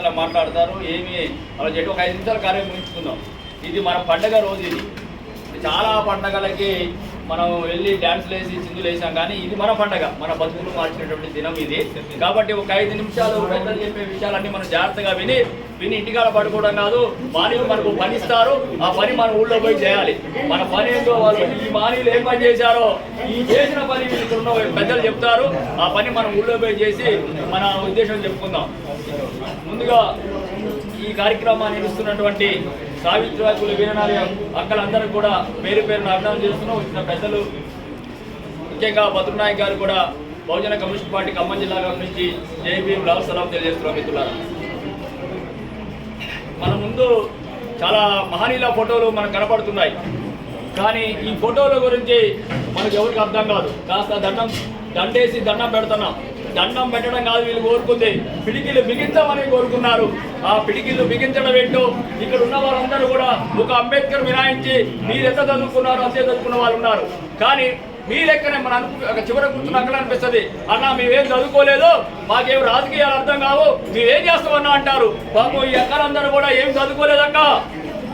అలా మాట్లాడతారు ఏమి అలా చెప్పి ఒక ఐదు నిమిషాలు కార్యం ముగించుకుందాం. ఇది మన పండగ రోజు ఇది. చాలా పండగలకి మనం వెళ్ళి డ్యాన్స్లు వేసి చిందులు వేసాం కానీ ఇది మన పండగ మన బతుకులు మార్చినటువంటి దినం ఇది. కాబట్టి ఒక ఐదు నిమిషాలు పెద్దలు చెప్పే విషయాలన్నీ మనం జాగ్రత్తగా విని విని ఇంటికాడ పడుకోవడం కాదు మానీలు మనకు పని ఇస్తారు ఆ పని మన ఊళ్ళో పోయి చేయాలి. మన పని ఏంటో వాళ్ళు ఈ మానీలు ఏం పని చేశారో ఈ చేసిన పని ఇక్కడ ఉన్న పెద్దలు చెప్తారు ఆ పని మనం ఊళ్ళో పోయి చేసి మన ఉద్దేశం చెప్పుకుందాం. ముందుగా ఈ కార్యక్రమాన్ని నిర్వహిస్తున్నటువంటి సావిత్రికుల వీరనారి అక్కలందరూ కూడా పేరు పేరున అభినందన చేస్తున్నాం. వచ్చిన పెద్దలు ముఖ్యంగా భద్రనాయక్ గారు కూడా బహుజన కమ్యూనిస్ట్ పార్టీ ఖమ్మం జిల్లా నుంచి జేబీ లాల్ సలాం తెలియజేస్తున్నాం మిత్రులారా. మన ముందు చాలా మహనీయుల ఫోటోలు మనకు కనపడుతున్నాయి. కానీ ఈ ఫోటోల గురించి మనకు ఎవరికి అర్థం కాదు. కాస్త దండం దండేసి దండం పెడుతున్నాం. దండం పెట్టడం కాదు వీళ్ళు కోరుకుంది. పిడికిలు బిగించమని కోరుకున్నారు. ఆ పిడికిలు బిగించడం ఏంటో ఇక్కడ ఉన్న వారందరూ కూడా ఒక అంబేద్కర్ మినాయించి మీరు ఎంత చదువుకున్నారు అంతే చదువుకున్న వాళ్ళు ఉన్నారు. కానీ మీ లెక్కనే మన చివరి ఒక చివర కూర్చున్న అక్కడ అనిపిస్తుంది. అన్న మేమేం చదువుకోలేదు మాకేం రాజకీయాలు అర్థం కావు మేమేం చేస్తామన్నా అంటారు. పాపం ఈ అక్కలందరూ కూడా ఏం చదువుకోలేదక్క?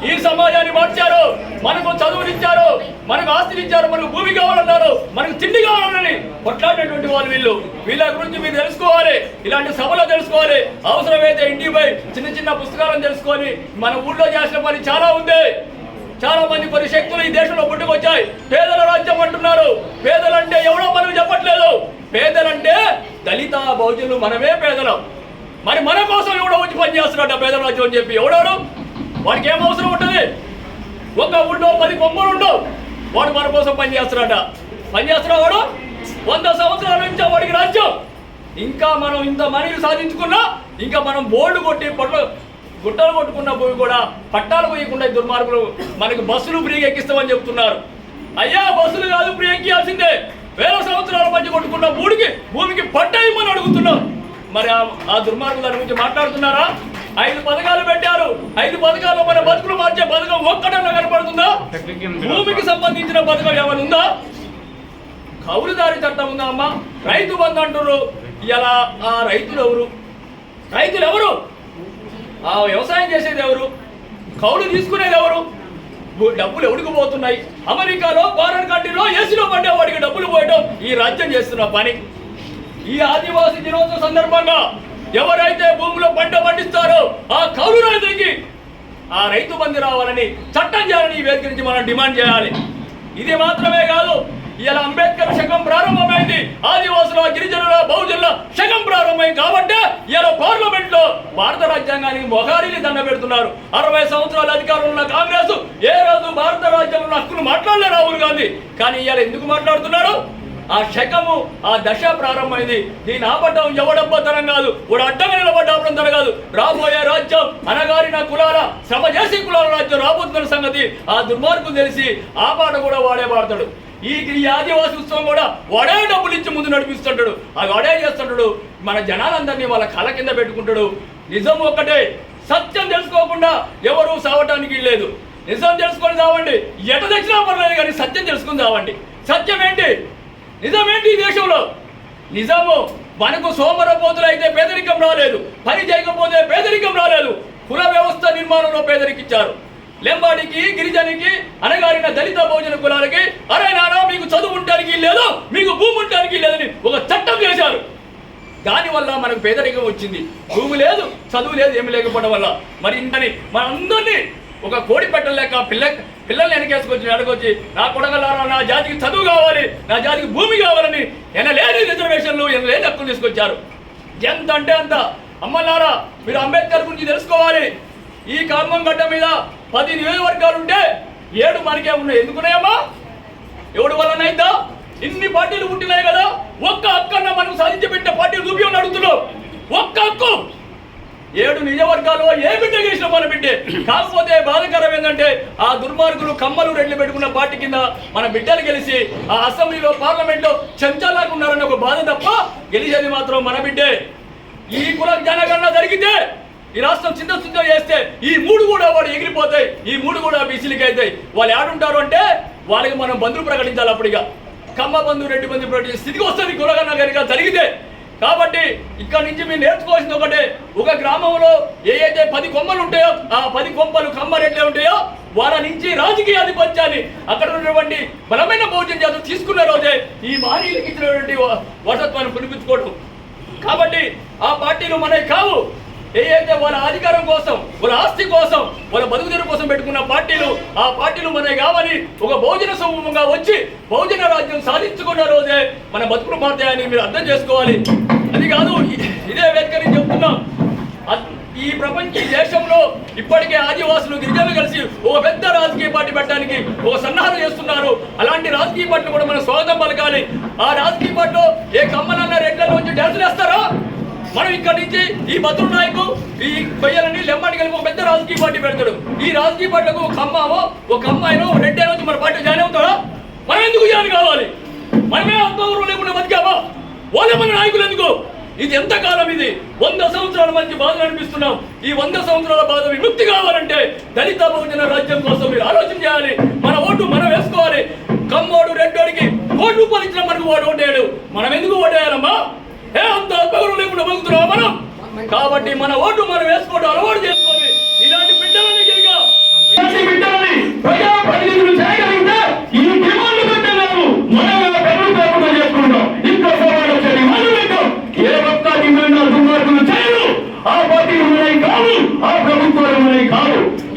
ఈ సమాజాన్ని మార్చారు మనకు చదువునిచ్చారు మనకు ఆస్తినిచ్చారు మనకు భూమి కావాలన్నారు మనకు తిండి కావాలని కొట్లాడినటువంటి వాళ్ళు వీళ్ళు. వీళ్ళ గురించి మీరు తెలుసుకోవాలి ఇలాంటి సభలో తెలుసుకోవాలి. అవసరమైతే ఇంటిపై చిన్న చిన్న పుస్తకాలను తెలుసుకొని మన ఊళ్ళో చేసిన పని చాలా ఉంది. చాలా మంది కొన్ని శక్తులు ఈ దేశంలో పుట్టుకొచ్చాయి. పేదల రాజ్యం అంటున్నారు. పేదలంటే ఎవడో మనం చెప్పట్లేదు. పేదలంటే దళిత బహుజనులు మనమే పేదలం. మరి మన కోసం ఎవడో వచ్చి పని చేస్తున్నాడు పేదల రాజ్యం అని చెప్పి ఎవడోడు వాడికి ఏం అవసరం ఉంటుంది? ఒక ఊళ్ళో పది కొమ్మలు ఉండవు. వాడు మన కోసం పని చేస్తున్నాడ పని వాడు? వంద సంవత్సరాల నుంచి వాడికి రాజ్యం. ఇంకా మనం ఇంత మనీలు సాధించుకున్నా ఇంకా మనం బోర్డు కొట్టి పట్ల గుట్టలు కొట్టుకున్న పోయి కూడా పట్టాలు పోయకుండా దుర్మార్గులు మనకి బస్సులు ఫ్రీగా ఎక్కిస్తామని చెప్తున్నారు. అయ్యా బస్సులు కాదు ఫ్రీ ఎక్కియాల్సిందే. వేల సంవత్సరాల మధ్య కొట్టుకున్న భూమికి భూమికి పట్టా ఇమ్మని అడుగుతున్నాం మరి ఆ- ఆ దుర్మార్గుల దాని గురించి మాట్లాడుతున్నారా? ఐదు పథకాలు పెట్టారు. ఐదు పథకాలు మన బతుకులు మార్చే పథకం ఒక్కడన్నా కనపడుతుందా? భూమికి సంబంధించిన పథకం ఏమైనా ఉందా? కౌలుదారి చట్టం ఉందా అమ్మా? రైతు బంధు అంటున్నారు ఇలా ఆ రైతులు ఎవరు? రైతులు ఎవరు? ఆ వ్యవసాయం చేసేది ఎవరు? కౌలు తీసుకునేది ఎవరు? డబ్బులు ఎవరికి పోతున్నాయి? అమెరికాలో ఫారెన్ కంట్రీలో ఏసీలో పడ్డే వాడికి డబ్బులు పోయడం ఈ రాజ్యం చేస్తున్న పని. ఈ ఆదివాసీ దినోత్సవ సందర్భంగా ఎవరైతే భూమిలో పంట పండిస్తారో ఆ కౌలు రైతులకి ఆ రైతు బంధు రావాలని చట్టం చేయాలని ఈ వేదిక నుంచి మనం డిమాండ్ చేయాలి. ఇది మాత్రమే కాదు ఇలా అంబేద్కర్ శకం ప్రారంభమైంది. ఆదివాసుల గిరిజనుల బౌద్ధుల శకం ప్రారంభమైంది కాబట్టి ఇలా పార్లమెంట్లో భారత రాజ్యాంగానికి మొగారిని దండ పెడుతున్నారు. అరవై సంవత్సరాల అధికారం ఉన్న కాంగ్రెస్ ఏ రోజు భారత రాజ్యాంగంలో హక్కులు మాట్లాడలే రాహుల్ గాంధీ. కానీ ఇలా ఎందుకు మాట్లాడుతున్నారు? ఆ శకము ఆ దశ ప్రారంభమైంది. దీని ఆపటం ఎవడబ్బతరం కాదు. వాడు అడ్డంగా నిలబడ్డం తరం కాదు. రాబోయే రాజ్యం అనగారిన కులాల శ్రమ చేసి కులాల రాజ్యం రాబోతున్న సంగతి ఆ దుర్మార్గం తెలిసి ఆ పాట కూడా వాడే పాడతాడు. ఈ ఈ ఆదివాసి ఉత్సవం కూడా వాడే డబ్బులు ఇచ్చి ముందు నడిపిస్తుంటాడు. ఆ వాడే చేస్తుంటాడు. మన జనాలందరినీ వాళ్ళ కళ కింద పెట్టుకుంటాడు. నిజం ఒక్కటే సత్యం తెలుసుకోకుండా ఎవరు సావటానికి లేదు నిజం తెలుసుకొని చావండి ఎట తెచ్చినా పర్లేదు కానీ సత్యం తెలుసుకొని చావండి సత్యం ఏంటి? నిజమేంటి ఈ దేశంలో? నిజము మనకు సోమరపోతులు అయితే పేదరికం రాలేదు పని చేయకపోతే పేదరికం రాలేదు కుల వ్యవస్థ నిర్మాణంలో పేదరికిచ్చారు. లెంబాడికి గిరిజనికి అనగారిన దళిత బహుజన కులాలకి అరే నానా మీకు చదువు ఉండడానికి లేదు మీకు భూమి ఉండడానికి లేదని ఒక చట్టం చేశారు. దానివల్ల మనకు పేదరికం వచ్చింది. భూమి లేదు చదువు లేదు ఏమి లేకపోవడం వల్ల. మరి ఇంతని మనందరినీ ఒక కోడి పెట్టలేక పిల్ల పిల్లల్ని వెనకేసుకొచ్చి అడగొచ్చి నా కొడగలారా నా జాతికి చదువు కావాలి నా జాతికి భూమి కావాలని ఎనలేని రిజర్వేషన్లు ఎనలేని హక్కులు తీసుకొచ్చారు. ఎంత అంటే అంత. అమ్మలారా మీరు అంబేద్కర్ గురించి తెలుసుకోవాలి. ఈ కర్మం గడ్డ మీద పది నియోజకవర్గాలు ఉంటే ఏడు మనకే ఉన్నాయి. ఎందుకున్నాయమ్మా? ఎవడు వల్లనైందా ఇన్ని పార్టీలు పుట్టినాయి కదా ఒక్క అక్కన్న మనం సాధించి పెట్టే పార్టీలు ఏడు నిజవర్గాలు ఏ బిడ్డ గెలిచిన మన బిడ్డే. కాకపోతే బాధకరం ఏంటంటే ఆ దుర్మార్గులు కమ్మలు రెడ్లు పెట్టుకున్న పార్టీ కింద మన బిడ్డలు గెలిచి ఆ అసెంబ్లీలో పార్లమెంట్లో చెంచాలాగా ఉన్నారని ఒక బాధ తప్ప గెలిచేది మాత్రం మన బిడ్డే. ఈ కుల జనగణన జరిగితే ఈ రాష్ట్రం చిన్న చిన్న చేస్తే ఈ మూడు కూడా వాడు ఎగిరిపోతాయి ఈ మూడు కూడా బీసీలకి అవుతాయి. వాళ్ళు ఏడుంటారు అంటే వాళ్ళకి మనం బంధువులు ప్రకటించాలి అప్పుడు ఇక. కమ్మ బంధువు రెడ్డి బంధువు ప్రకటించే స్థితికి వస్తుంది కులగన్న కనుక జరిగితే. కాబట్టి ఇక్కడ నుంచి మీరు నేర్చుకోవాల్సింది ఒకటే. ఒక గ్రామంలో ఏ అయితే పది కొమ్మలు ఉంటాయో ఆ పది కొమ్మలు కమ్మరెట్లే ఉంటాయో వాళ్ళ నుంచి రాజకీయ ఆధిపత్యాన్ని అక్కడ ఉన్నటువంటి బలమైన భోజనం చేత తీసుకున్న రోజే ఈ మహనీయులకు ఇచ్చినటువంటి వారసత్వాన్ని పునిపించుకోవడం కాబట్టి ఆ పార్టీలు మనకి కావు. ఏదైతే వాళ్ళ అధికారం కోసం వాళ్ళ ఆస్తి కోసం వాళ్ళ బతుకుదెరు కోసం పెట్టుకున్న పార్టీలు ఆ పార్టీలు మనకి కావని ఒక భోజన సమూహంగా వచ్చి భోజన రాజ్యం సాధించుకున్న రోజే మన బతుకులు మారుతాయని మీరు అర్థం చేసుకోవాలి. అది కాదు ఇదే వేదిక నేను చెప్తున్నా. ఈ ప్రపంచ దేశంలో ఇప్పటికే ఆదివాసులు గిరిజనులు కలిసి ఒక పెద్ద రాజకీయ పార్టీ పెట్టడానికి ఒక సన్నాహం చేస్తున్నారు. అలాంటి రాజకీయ పార్టీలు కూడా మనం స్వాగతం పలకాలి. ఆ రాజకీయ పార్టీలో ఏ కమ్మలన్న రెడ్లలో వచ్చి డ్యాన్సులు వేస్తారా? మనం ఇక్కడ నుంచి ఈ భద్రు నాయకు ఈ కొయ్యలని లెమ్మని కలిపి ఒక పెద్ద రాజకీయ పార్టీ పెడతాడు. ఈ రాజకీయ పార్టీలకు ఒక అమ్మావో ఒక అమ్మాయినో రెడ్డి అయినో మన పార్టీ జాయిన్ అవుతాడా? మనం ఎందుకు జాయిన్ కావాలి? మనమే ఆత్మగౌరవం లేకుండా బతికామా? వాళ్ళే మన నాయకులు ఎందుకు? ఇది ఎంత కాలం ఇది? వంద సంవత్సరాల మంచి బాధ అనిపిస్తున్నాం. ఈ వంద సంవత్సరాల బాధ విముక్తి కావాలంటే దళిత బహుజన రాజ్యం కోసం మీరు ఆలోచన చేయాలి. మన ఓటు మనం వేసుకోవాలి. కమ్మోడు రెడ్డోడికి కోటి రూపాయలు ఇచ్చిన మనకు ఓటు ఓటేయడు. మనం ఎందుకు ఓటేయాలమ్మా? ఏ అంత అద్భుతం లేకుండా బతుకుతున్నావా? మనం కాబట్టి మన ఓటు మనం వేసుకోవడం అలవాటు చేసుకోవాలి ఇలాంటి బిడ్డలని గిరిగా ఇలాంటి బిడ్డలని ప్రజా ప్రతినిధులు చేయగలిగితే ఈ డిమాండ్ పెట్టలేము కాకుండా చేసుకుంటాం ఇంకో సవాలు వచ్చే డిమాండ్ పెట్టాం ఏ ఒక్క డిమాండ్ దుర్మార్గులు చేయరు. ఆ పార్టీలు మనవి కావు ఆ ప్రభుత్వాలు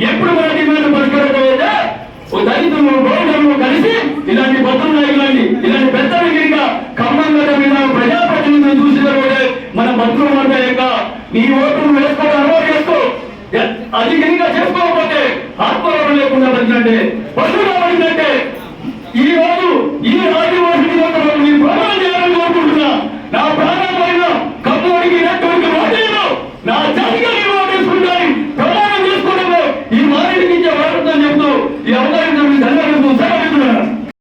ఎప్పుడు మన డిమాండ్ నీ ఓటును వేసుకొని అలవాటు చేసుకో అది చేసుకోకపోతే ఆత్మగౌరవం లేకుండా పడినట్టే పశువుగా పడిందంటే